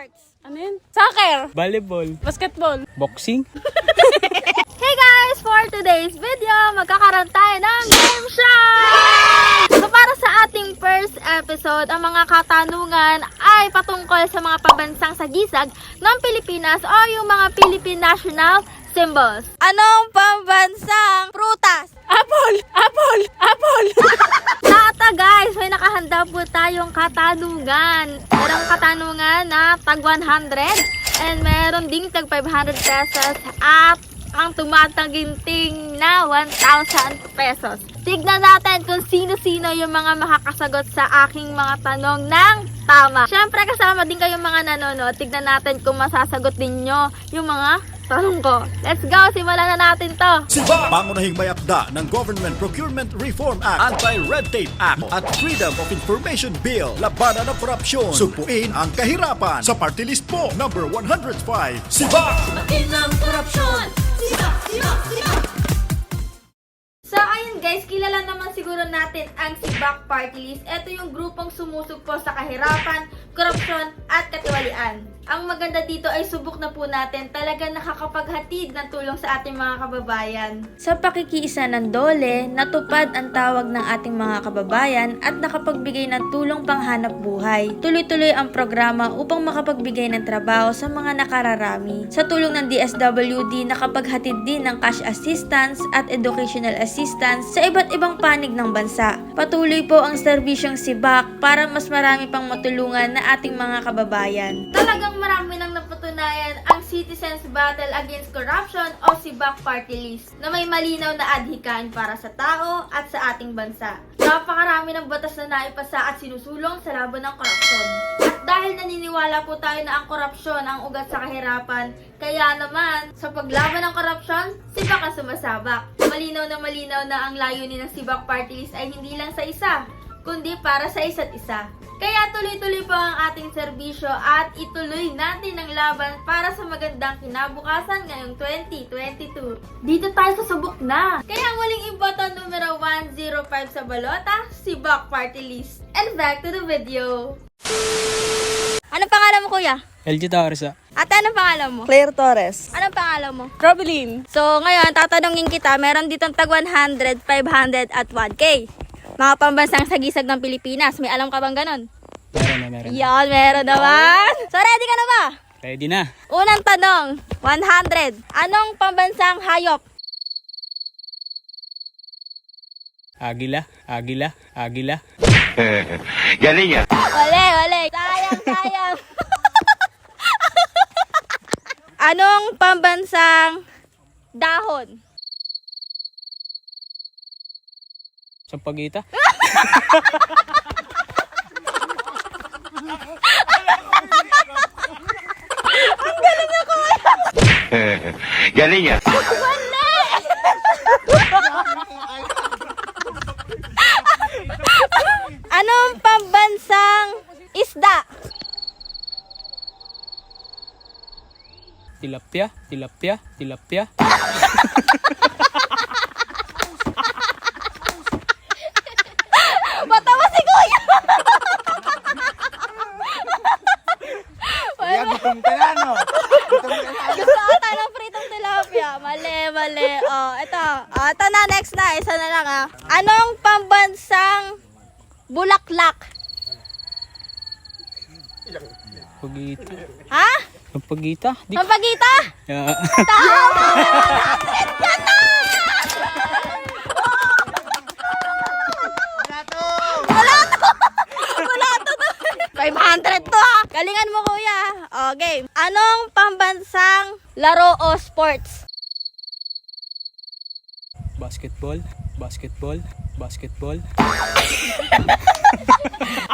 sports. Ano yun? Soccer. Volleyball. Basketball. Boxing. Hey guys! For today's video, magkakaroon tayo ng game show! So para sa ating first episode, ang mga katanungan ay patungkol sa mga pabansang sagisag ng Pilipinas o yung mga Philippine National Symbols. Anong pambansang prutas? Apple! Apple! Apple! Tata guys, may nakahanda po tayong katanungan. Merong katanungan na tag 100 and meron ding tag 500 pesos at ang tumataginting na 1,000 pesos. Tignan natin kung sino-sino yung mga makakasagot sa aking mga tanong ng tama. Siyempre kasama din kayong mga nanonood. Tignan natin kung masasagot din nyo yung mga tanong ko. Let's go! Simulan na natin to! Siba! Pangunahing may akda ng Government Procurement Reform Act, Anti-Red Tape Act at Freedom of Information Bill. Labanan ng korupsyon. Supuin ang kahirapan. Sa party list po, number 105. Siba! So, Sibak Party List. Ito yung grupong sumusugpo sa kahirapan, korupsyon, at katiwalian. Ang maganda dito ay subok na po natin talaga nakakapaghatid ng tulong sa ating mga kababayan. Sa pakikiisa ng dole, natupad ang tawag ng ating mga kababayan at nakapagbigay ng tulong panghanap buhay. Tuloy-tuloy ang programa upang makapagbigay ng trabaho sa mga nakararami. Sa tulong ng DSWD, nakapaghatid din ng cash assistance at educational assistance sa iba't ibang panig ng bansa. Patuloy po ang serbisyong sibak para mas marami pang matulungan na ating mga kababayan. Talagang marami nang napatunayan ang Citizens Battle Against Corruption o Sibak Party List na may malinaw na adhikain para sa tao at sa ating bansa. Napakarami ng batas na naipasa at sinusulong sa laban ng korupsyon. Dahil naniniwala po tayo na ang korupsyon ang ugat sa kahirapan, kaya naman, sa paglaban ng korupsyon, sibak ang sumasabak. Malinaw na malinaw na ang layunin ng Sibak Party List ay hindi lang sa isa, kundi para sa isa't isa. Kaya tuloy-tuloy po ang ating serbisyo at ituloy natin ang laban para sa magandang kinabukasan ngayong 2022. Dito tayo sa subok na! Kaya ang muling iboto numero 105 sa balota, si Bak Party List. And back to the video! Anong pangalan mo kuya? LG Taursa. Ate, anong pangalan mo? Claire Torres. Anong pangalan mo? Robelin. So, ngayon, tatanungin kita, meron ditong tag 100, 500 at 1K. Mga pambansang sagisag ng Pilipinas. May alam ka bang ganon? Meron na, meron. na. Yan, meron naman. So, ready ka na ba? Ready na. Unang tanong, 100. Anong pambansang hayop? Agila, agila, agila. Galing ah. Wale, wale. Sayang, sayang. Anong pambansang dahon? Sampagita. Galing ah. Anong Tilapia, tilapia, tilapia. Matawa si Kuya! Kaya gutom ka na, no? Gutom ka na. Gusto ata ng pritong tilapia. Mali, mali. Oh, ito. Oh, ito na, next na. Isa na lang ah. Anong pambansang bulaklak? Pagita. Ha? Sampagita? Di Pampagita? Yeah. Tama! 100 ka na! Wala to! Wala to! 500 to ha! Galingan mo kuya. Okay. Anong pambansang laro o sports? Basketball, basketball, basketball.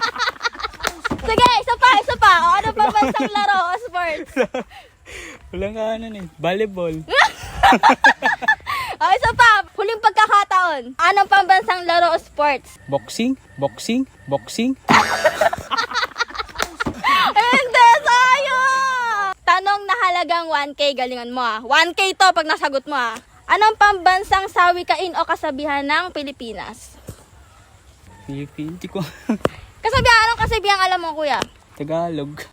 Pa, pa. O, ano pambansang laro o sports? Walang ano eh. Volleyball. O, isa pa. Huling pagkakataon. Anong pambansang laro o sports? Boxing, boxing, boxing. Hindi, sayang! Tanong na halagang 1K, galingan mo ah. 1K to pag nasagot mo ah. Anong pambansang sawikain o kasabihan ng Pilipinas? Philippine, hindi ko. Kasabihan, anong kasabihan alam mo kuya? Tagalog.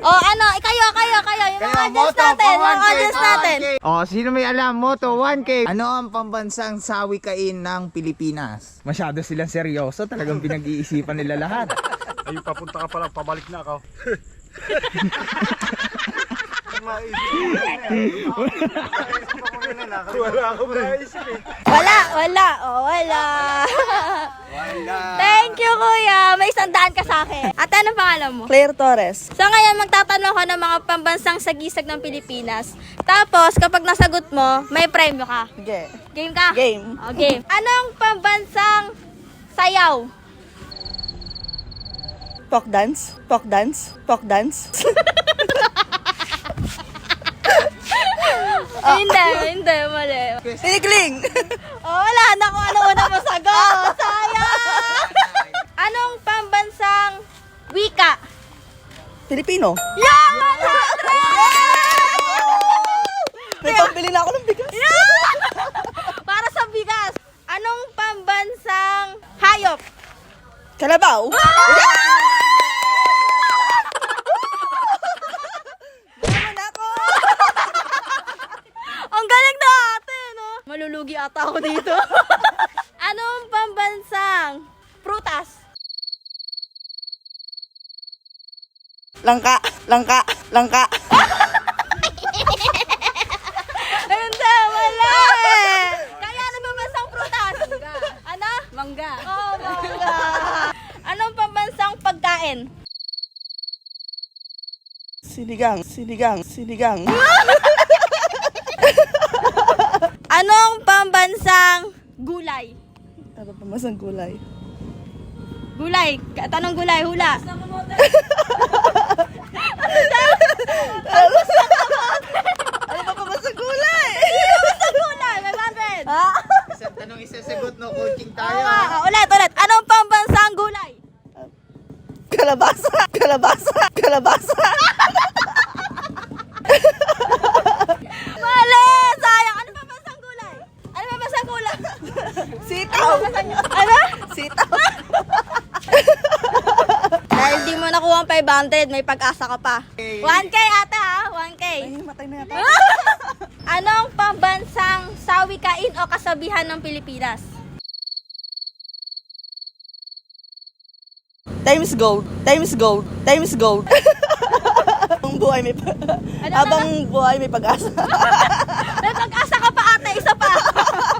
Oh, ano, kayo, kayo, kayo, yung mga Kaya audience moto, natin, mga 1K, audience natin. 1K. Oh, sino may alam? Moto 1K. Ano ang pambansang sawikain ng Pilipinas? Masyado silang seryoso. Talagang pinag-iisipan nila lahat. Ayun, papunta ka pala, pabalik na ako. Wala akong eh. Wala, wala, oh, wala. Thank you, kuya. May isang daan ka sa akin. At anong pangalan mo? Claire Torres. So ngayon, magtatanong ko ng mga pambansang sagisag ng Pilipinas. Tapos, kapag nasagot mo, may premyo ka. Sige. Game ka? Game. O, game. Anong pambansang sayaw? Folk dance. Folk dance. Folk dance. Hindi, hindi, mali. Tinikling. Oh, wala na kung ano una mo sagot. Filipino. Yeah! May pambili na ako ng bigas. Para sa bigas. Anong pambansang hayop? Kalabaw. Naman ako. Ang galing na ate, no? Malulugi ata ako dito. Langka. Langka. Langka. Hindi, wala Kaya ano pambansang prutas? Ano? Mangga. Oo, mangga. Anong pambansang pagkain? Sinigang. Sinigang. Sinigang. Anong pambansang gulay? Ano pa masang gulay? Gulay. Tanong gulay, hula. Ano pa pa masang gulay? Basta gulay, may 100. Ha? Isang tanong isasagot, no? Coaching tayo. nga, ah, ulit, ulit. Anong pambansang gulay? Kalabasa. Kalabasa. Kalabasa. 200, may pag-asa ka pa. 1K ata ah, ha, 1K. Ay, matay na yata. Anong pambansang sawikain o kasabihan ng Pilipinas? Times gold, times gold, times gold. Habang buhay may pa- ano, habang ano? buhay may pag-asa. May pag-asa ka pa ata, isa pa.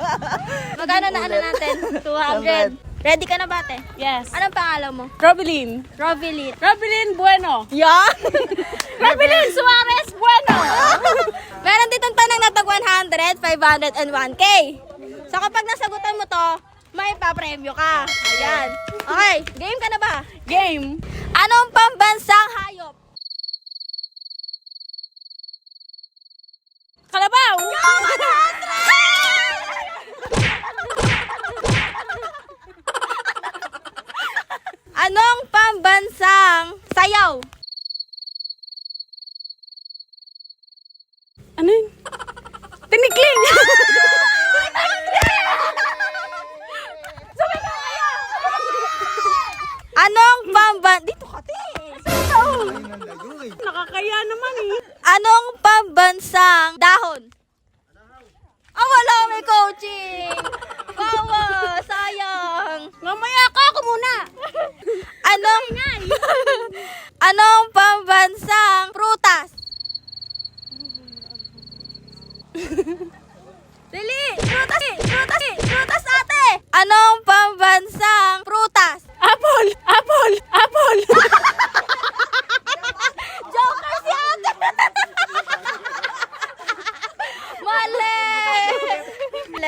Magkano na ano natin? 200. Ready ka na ba, te? Yes. Anong pangalan mo? Robilin. Robilin. Robilin Bueno. Yeah? Robilin Suarez Bueno. Meron ditong tanong na tag 100, 500, and 1K. So kapag nasagutan mo to, may papremyo ka. Ayan. Okay, game ka na ba? Game. Anong pambansang hayop? Kalabaw! Yo, 100! Pambansang dahon? Ah, wala may coaching. Bawa, sayang. Mamaya ka ako muna. Anong... Anong pambansang prutas? Dili! Prutas! Prutas! Prutas ate! Anong pambansang prutas? Apple. Apple. Apple. Joker si ate!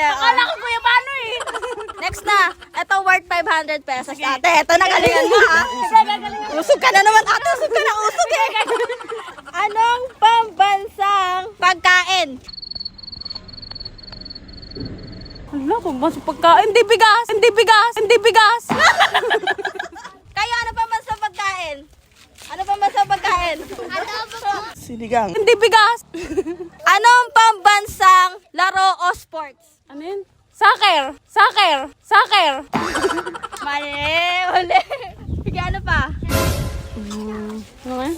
Akala ko kuya paano eh. Next na, ito worth 500 pesos ate. Ito nagalingan mo ha. Usog ka na naman ate. Usog ka na usog eh. Anong pambansang pagkain? Ano kung mas pagkain? Hindi bigas. Hindi bigas. Hindi bigas. Kayo, ano pambansang pagkain? Ano pambansang pagkain? Sinigang. Hindi bigas. Anong pambansang laro o sports? Ano yun? Soccer. Soccer. Soccer. Mali, mali. Sige, ano pa? Ano yan?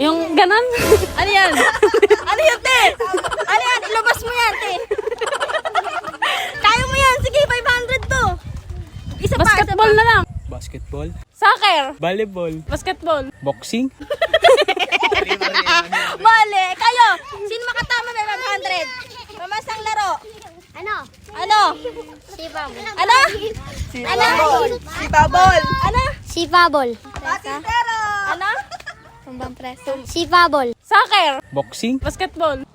Yung ganon? Ano yan? ano yan, te? Ano yan? Ilabas mo yan, te. Kaya mo yan. Sige, 500 to. Isa pa, isa Basketball pa. na lang. Basketball. Soccer. Volleyball. Basketball. Boxing. Mali. Kayo, sino makatama may 500? Mamasang laro. Ano? Ano? Sipa Ano? Ano? Sipabol. Ano? Sipabol. Patintero. Ano? Sipabol. Soccer. Boxing. Basketball.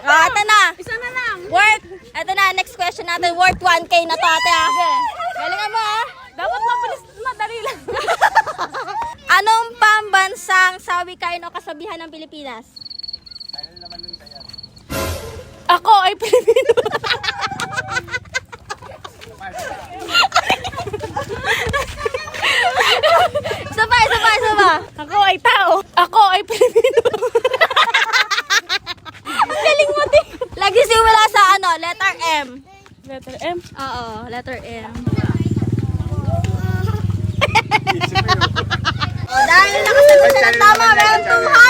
Ah, ito na. Isa na lang. Worth. Ito na, next question natin. Worth 1K na to, ate, ah. Galingan mo, ah. Dapat mabilis, madali lang. Anong pambansang sawi kain o kasabihan ng Pilipinas? Ako ay Pilipino. Pa, isa pa. Ako ay tao. Ako ay Pilipino. Galing mo, din. Lagi simula sa ano, letter M. Letter M. Oo, letter M. oh, dahil nakasagot ng tama, meron 200!